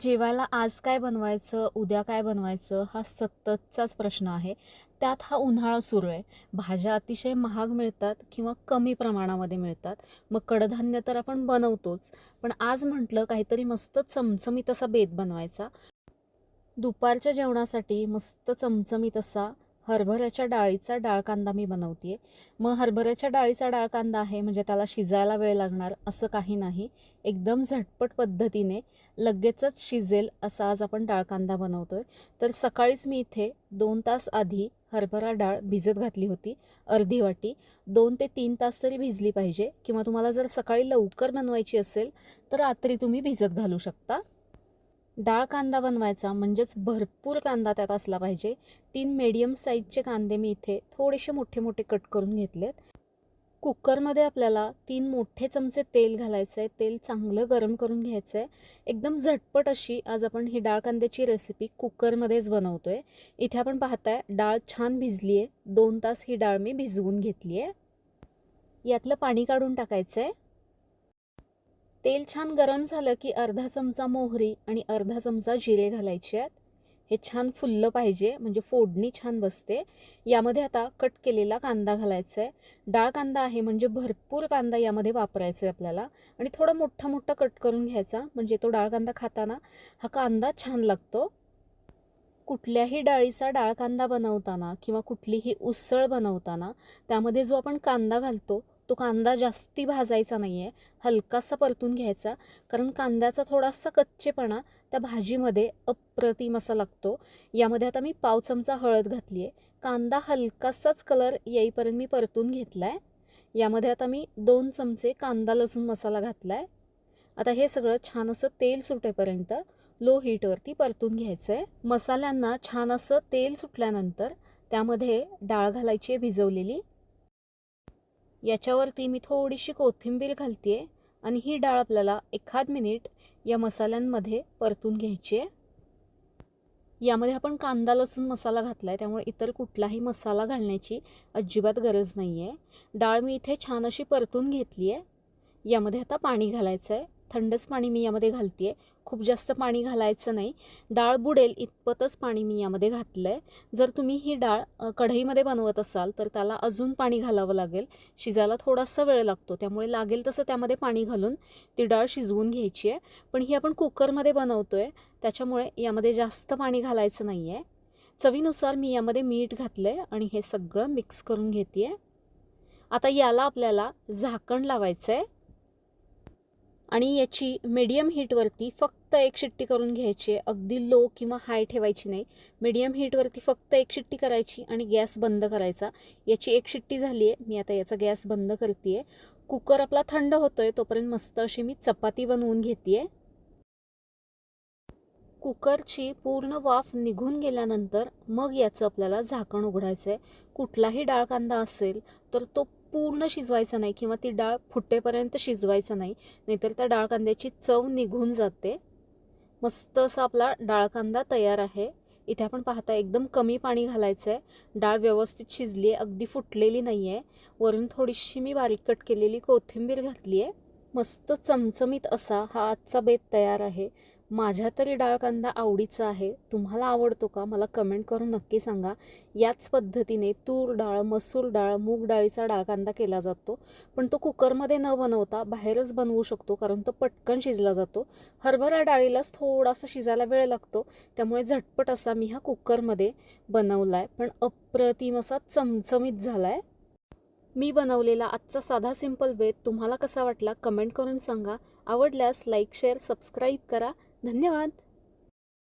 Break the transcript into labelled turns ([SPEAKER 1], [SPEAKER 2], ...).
[SPEAKER 1] जेवायला आज काय बनवायचं उद्या काय बनवायचं हा सततचाच प्रश्न आहे. त्यात हा उन्हाळा सुरू आहे. भाज्या अतिशय महाग मिळतात किंवा कमी प्रमाणामध्ये मिळतात. मग कडधान्य तर आपण बनवतोच. पण आज म्हटलं काहीतरी मस्त चमचमीत असा बेत बनवायचा. दुपारच्या जेवणासाठी मस्त चमचमीत असा हरभऱ्याच्या डाळीचा डाळ कांदा मी बनवते मग हरभऱ्याच्या डाळीचा डाळ कांदा आहे म्हणजे त्याला शिजायला वेळ लागणार असं काही नाही. एकदम झटपट पद्धतीने लगेचच शिजेल असा आज आपण डाळ कांदा बनवतो आहे तर सकाळीच मी इथे दोन तास आधी हरभरा डाळ भिजत घातली होती अर्धी वाटी. दोन ते तीन तास तरी भिजली पाहिजे किंवा तुम्हाला जर सकाळी लवकर बनवायची असेल तर रात्री तुम्ही भिजत घालू शकता. डाळ कांदा बनवायचा म्हणजेच भरपूर कांदा त्यात असला पाहिजे. तीन मीडियम साईजचे कांदे मी इथे थोडेसे मोठे मोठे कट करून घेतलेत. कुकरमध्ये आपल्याला तीन मोठे चमचे तेल घालायचं आहे तेल चांगलं गरम करून घ्यायचं आहे एकदम झटपट अशी आज आपण ही डाळ कांद्याची रेसिपी कुकरमध्येच बनवतो आहे इथे आपण पाहताय डाळ छान भिजली आहे दोन तास ही डाळ मी भिजवून घेतली आहे यातलं पाणी काढून टाकायचं आहे तेल छान गरम झालं की अर्धा चमचा मोहरी आणि अर्धा चमचा जिरे घालायचे आहेत. हे छान फुललं पाहिजे म्हणजे फोडणी छान बसते. यामध्ये आता कट केलेला कांदा घालायचा आहे डाळ कांदा आहे म्हणजे भरपूर कांदा यामध्ये वापरायचा आहे आपल्याला. आणि थोडा मोठा मोठा कट करून घ्यायचा म्हणजे तो डाळ कांदा खाताना हा कांदा छान लागतो. कुठल्याही डाळीचा डाळ कांदा बनवताना किंवा कुठलीही उसळ बनवताना त्यामध्ये जो आपण कांदा घालतो तो कांदा जास्ती भाजायचा नाही आहे हलकासा परतून घ्यायचा. कारण कांद्याचा थोडासा कच्चेपणा त्या भाजीमध्ये अप्रतिम असा लागतो. यामध्ये आता मी पाव चमचा हळद घातली आहे कांदा हलकासाच कलर येईपर्यंत मी परतून घेतला आहे यामध्ये आता मी दोन चमचे कांदा लसूण मसाला घातला आहे आता हे सगळं छान असं तेल सुटेपर्यंत लो हीटवरती परतून घ्यायचं आहे मसाल्यांना छान असं तेल सुटल्यानंतर त्यामध्ये डाळ घालायची आहे भिजवलेली. याच्यावरती मी थोडीशी कोथिंबीर घालते आहे आणि ही डाळ आपल्याला एखाद मिनिट या मसाल्यांमध्ये परतून घ्यायची आहे. यामध्ये आपण कांदा लसूण मसाला घातला आहे त्यामुळे इतर कुठलाही मसाला घालण्याची अजिबात गरज नाही आहे डाळ मी इथे छान अशी परतून घेतली आहे यामध्ये आता पाणी घालायचं आहे थंडच पाणी मी यामध्ये घालते आहे खूप जास्त पाणी घालायचं नाही. डाळ बुडेल इतपतच पाणी मी यामध्ये घातलं आहे जर तुम्ही ही डाळ कढईमध्ये बनवत असाल तर त्याला अजून पाणी घालावं लागेल. शिजायला थोडासा वेळ लागतो. त्यामुळे लागेल तसं त्यामध्ये पाणी घालून ती डाळ शिजवून घ्यायची आहे. पण ही आपण कुकरमध्ये बनवतो आहे त्याच्यामुळे यामध्ये जास्त पाणी घालायचं नाही आहे चवीनुसार मी यामध्ये मीठ घातलं आहे आणि हे सगळं मिक्स करून घेते आहे आता याला आपल्याला झाकण लावायचं आहे आणि याची मीडियम हीटवरती फक्त एक शिट्टी करून घ्यायची आहे. अगदी लो किंवा हाय ठेवायची नाही. मीडियम हीटवरती फक्त एक शिट्टी करायची आणि गॅस बंद करायचा. याची एक शिट्टी झाली आहे. मी आता याचा गॅस बंद करते आहे कुकर आपला थंड होतोय तोपर्यंत मस्त अशी मी चपाती बनवून घेते आहे कुकरची पूर्ण वाफ निघून गेल्यानंतर मग याचं आपल्याला झाकण उघडायचं आहे कुठलाही डाळ कांदा असेल तर तो पूर्ण शिजवायचं नाही किंवा ती डाळ फुटेपर्यंत शिजवायचं नाही नाहीतर त्या डाळ कांद्याची चव निघून जाते. मस्त असा आपला डाळ कांदा तयार आहे. इथे आपण पाहता एकदम कमी पाणी घालायचं आहे डाळ व्यवस्थित शिजली आहे अगदी फुटलेली नाही आहे वरून थोडीशी मी बारीक कट केलेली कोथिंबीर घातली आहे मस्त चमचमीत असा हा आजचा बेत तयार आहे. माझ्या तरी डाळ कांदा आवडीचा आहे. तुम्हाला आवडतो का? मला कमेंट करून नक्की सांगा. याच पद्धतीने तूर डाळ मसूर डाळ मूग डाळीचा डाळ कांदा केला जातो. पण तो कुकरमध्ये न बनवता बाहेरच बनवू शकतो कारण तो पटकन शिजला जातो. हरभरा डाळीलाच थोडासा शिजायला वेळ लागतो. त्यामुळे झटपट असा मी हा कुकरमध्ये बनवला आहे पण अप्रतिम असा चमचमीत झाला आहे मी बनवलेला आजचा साधा सिंपल बेत तुम्हाला कसा वाटला? कमेंट करून सांगा. आवडल्यास लाईक शेअर सबस्क्राईब करा. धन्यवाद.